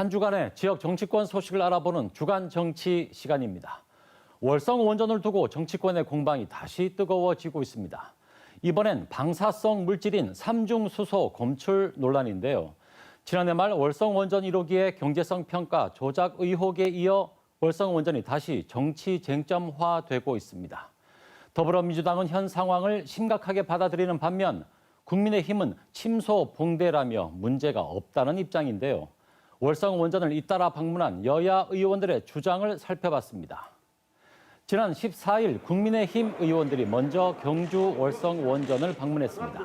한 주간의 지역 정치권 소식을 알아보는 주간 정치 시간입니다. 월성 원전을 두고 정치권의 공방이 다시 뜨거워지고 있습니다. 이번엔 방사성 물질인 삼중수소 검출 논란인데요. 지난해 말 월성 원전 1호기의 경제성 평가 조작 의혹에 이어 월성 원전이 다시 정치 쟁점화되고 있습니다. 더불어민주당은 현 상황을 심각하게 받아들이는 반면 국민의힘은 침소 봉대라며 문제가 없다는 입장인데요. 월성 원전을 잇따라 방문한 여야 의원들의 주장을 살펴봤습니다. 지난 14일 국민의힘 의원들이 먼저 경주 월성 원전을 방문했습니다.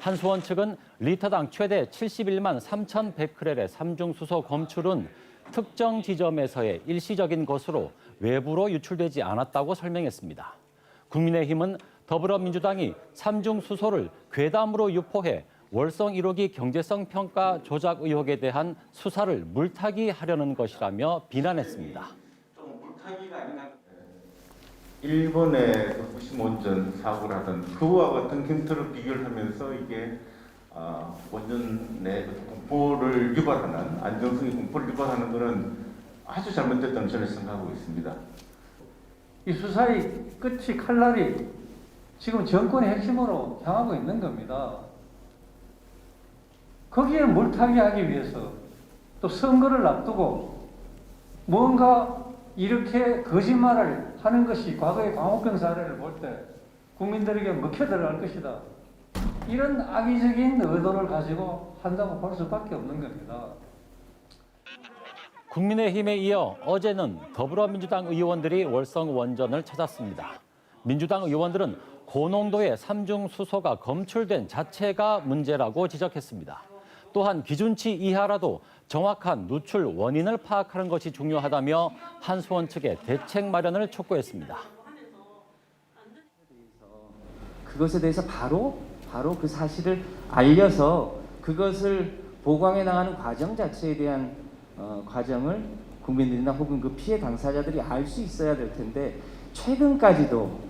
한수원 측은 리터당 최대 71만 3천 베크렐의 삼중 수소 검출은 특정 지점에서의 일시적인 것으로 외부로 유출되지 않았다고 설명했습니다. 국민의힘은 더불어민주당이 삼중 수소를 괴담으로 유포해 월성 1호기 경제성 평가 조작 의혹에 대한 수사를 물타기 하려는 것이라며 비난했습니다. 후시마 원전 사고를 하던 그와 같은 흉터를 비교를 하면서 이게 아, 원전 내 공포를 유발하는 안정성의 공포를 유발하는 것은 아주 잘못됐다는 저는 생각하고 있습니다. 이 수사의 끝이 칼날이 지금 정권의 핵심으로 향하고 있는 겁니다. 거기에 물타기 하기 위해서 또 선거를 앞두고 뭔가 이렇게 거짓말을 하는 것이 과거의 광우병 사례를 볼 때 국민들에게 먹혀 들어갈 것이다. 이런 악의적인 의도를 가지고 한다고 볼 수밖에 없는 겁니다. 국민의힘에 이어 어제는 더불어민주당 의원들이 월성 원전을 찾았습니다. 민주당 의원들은 고농도의 삼중 수소가 검출된 자체가 문제라고 지적했습니다. 또한 기준치 이하라도 정확한 누출 원인을 파악하는 것이 중요하다며 한수원 측에 대책 마련을 촉구했습니다. 그것에 대해서 바로 바로 그 사실을 알려서 그것을 보강해 나가는 과정 자체에 대한 어, 과정을 국민들이나 혹은 그 피해 당사자들이 알 수 있어야 될 텐데 최근까지도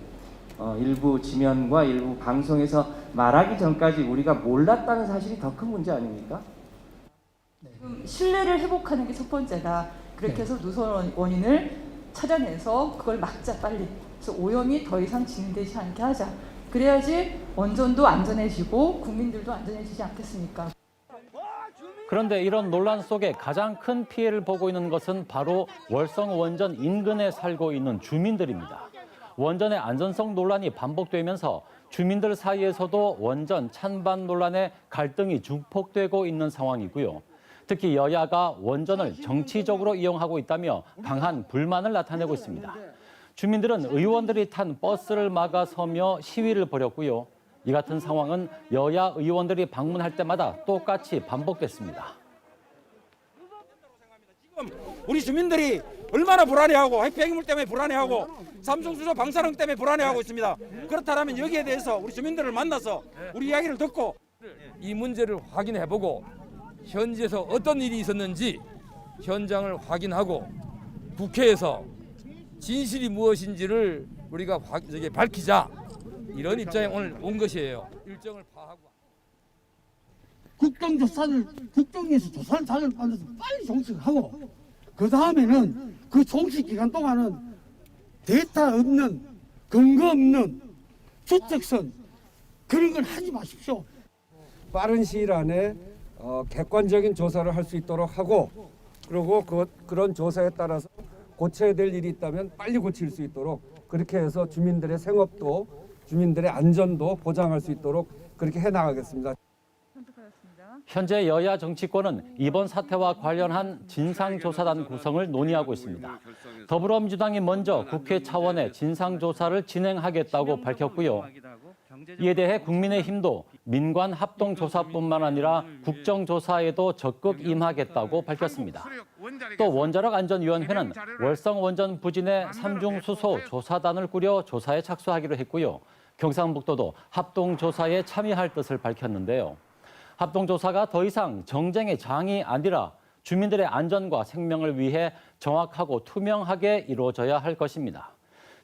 어, 일부 지면과 일부 방송에서 말하기 전까지 우리가 몰랐다는 사실이 더 큰 문제 아닙니까? 지금 신뢰를 회복하는 게 첫 번째다. 그렇게 해서 누설 원인을 찾아내서 그걸 막자 빨리. 그래서 오염이 더 이상 진행되지 않게 하자. 그래야지 원전도 안전해지고 국민들도 안전해지지 않겠습니까? 그런데 이런 논란 속에 가장 큰 피해를 보고 있는 것은 바로 월성 원전 인근에 살고 있는 주민들입니다. 원전의 안전성 논란이 반복되면서 주민들 사이에서도 원전 찬반 논란에 갈등이 증폭되고 있는 상황이고요. 특히 여야가 원전을 정치적으로 이용하고 있다며 강한 불만을 나타내고 있습니다. 주민들은 의원들이 탄 버스를 막아서며 시위를 벌였고요. 이 같은 상황은 여야 의원들이 방문할 때마다 똑같이 반복됐습니다. 우리 주민들이 얼마나 불안해하고 핵폐기물 때문에 불안해하고 삼성수소 방사능 때문에 불안해하고 있습니다. 그렇다면 여기에 대해서 우리 주민들을 만나서 우리 이야기를 듣고 이 문제를 확인해보고 현지에서 어떤 일이 있었는지 현장을 확인하고 국회에서 진실이 무엇인지를 우리가 밝히자 이런 입장에 오늘 온 것이에요. 일정을 파하고. 국정조사를 국정에서 조사를 잘 받아서 빨리 종식하고 그 다음에는 그 종식 기간 동안은 데이터 없는 근거 없는 추측선 그런 걸 하지 마십시오. 빠른 시일 안에 어, 객관적인 조사를 할 수 있도록 하고 그리고 그, 그런 조사에 따라서 고쳐야 될 일이 있다면 빨리 고칠 수 있도록 그렇게 해서 주민들의 생업도 주민들의 안전도 보장할 수 있도록 그렇게 해 나가겠습니다. 현재 여야 정치권은 이번 사태와 관련한 진상조사단 구성을 논의하고 있습니다. 더불어민주당이 먼저 국회 차원의 진상조사를 진행하겠다고 밝혔고요. 이에 대해 국민의힘도 민관 합동조사뿐만 아니라 국정조사에도 적극 임하겠다고 밝혔습니다. 또 원자력 안전위원회는 월성 원전 부진의 삼중 수소 조사단을 꾸려 조사에 착수하기로 했고요. 경상북도도 합동조사에 참여할 뜻을 밝혔는데요. 합동조사가 더 이상 정쟁의 장이 아니라 주민들의 안전과 생명을 위해 정확하고 투명하게 이루어져야 할 것입니다.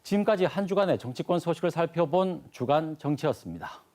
지금까지 한 주간의 정치권 소식을 살펴본 주간 정치였습니다.